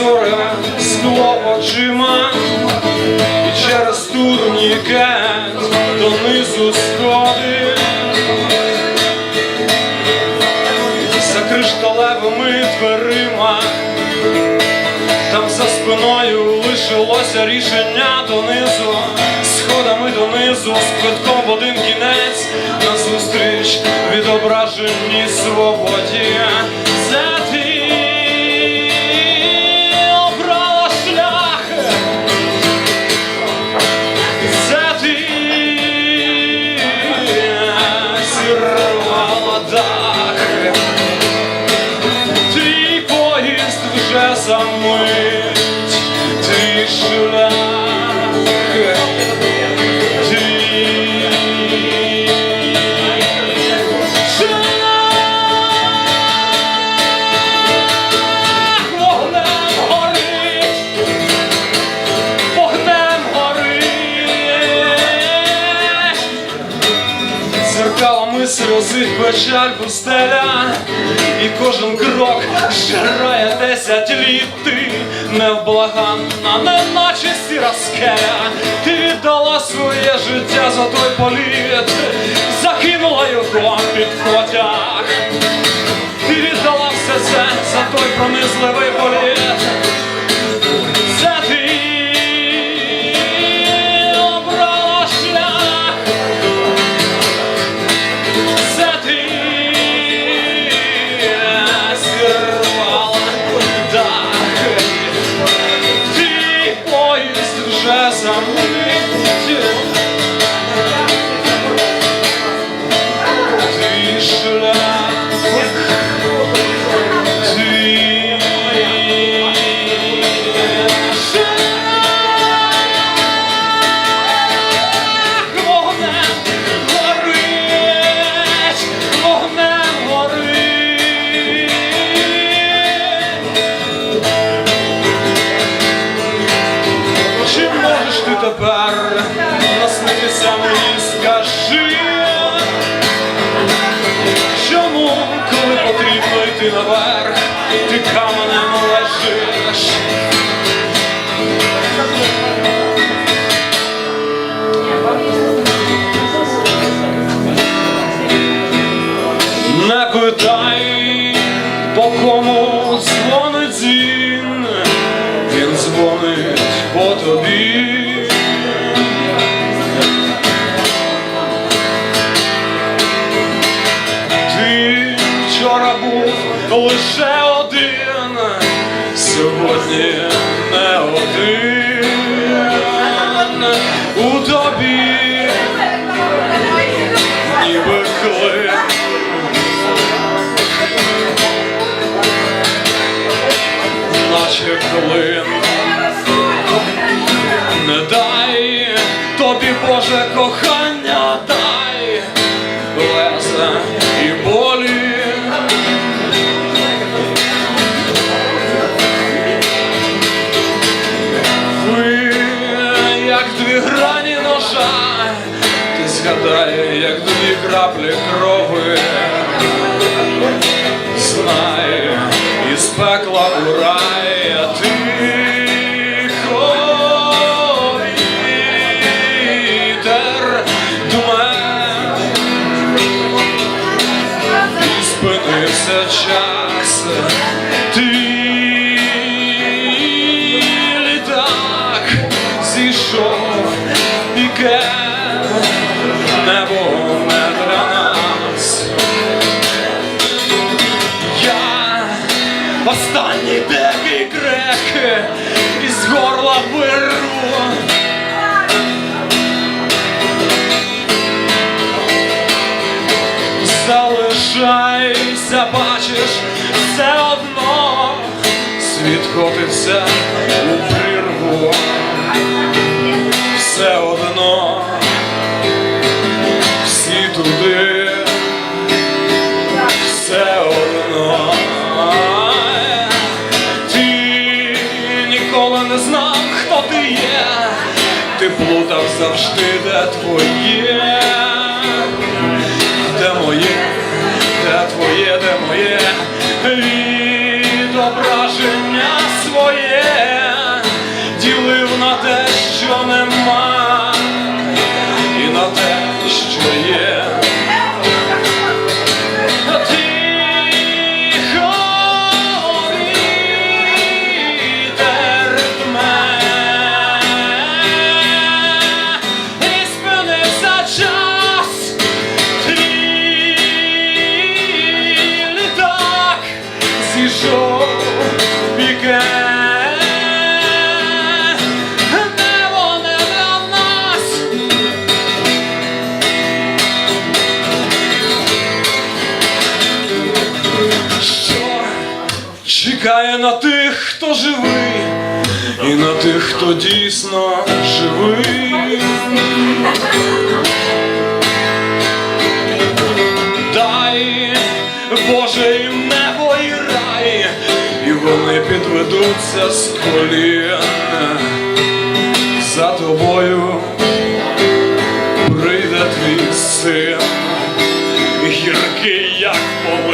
прозоре скло очима, і через турнікет донизу сходи. За кришталевими дверима, там за спиною лишилося рішення донизу, сходами донизу, з квитком в один кінець, назустріч відображеній свободі. Сльозить печаль пустеля, і кожен крок жирає десять літ ти невблаганна, неначе сіра скеля. Ти віддала своє життя за той політ, закинула його під потяг. Ти віддала все це за той пронизливий політ. Чому, коли потрібно йти наверх, ти каменем лежиш? Не питай, Боже кохання, дай леза і болі. Ви, як дві грані ножа, ти згадай, як дві краплі крови. Знай, із пекла у час, ти літак зійшов, піке небо не для нас. Я останній дикий крек із горла вирву. Залишайся, бачиш, все одно світ котиться у прірву. Все одно всі туди все одно. Ти ніколи не знав, хто ти є, ти плутав завжди, де твоє, твоє, де моє чекає на тих, хто живий, і на тих, хто дійсно живий. Дай, Боже, їм небо і рай, і вони підведуться з колін за тобою. Прийде твій син, гіркий, як поле.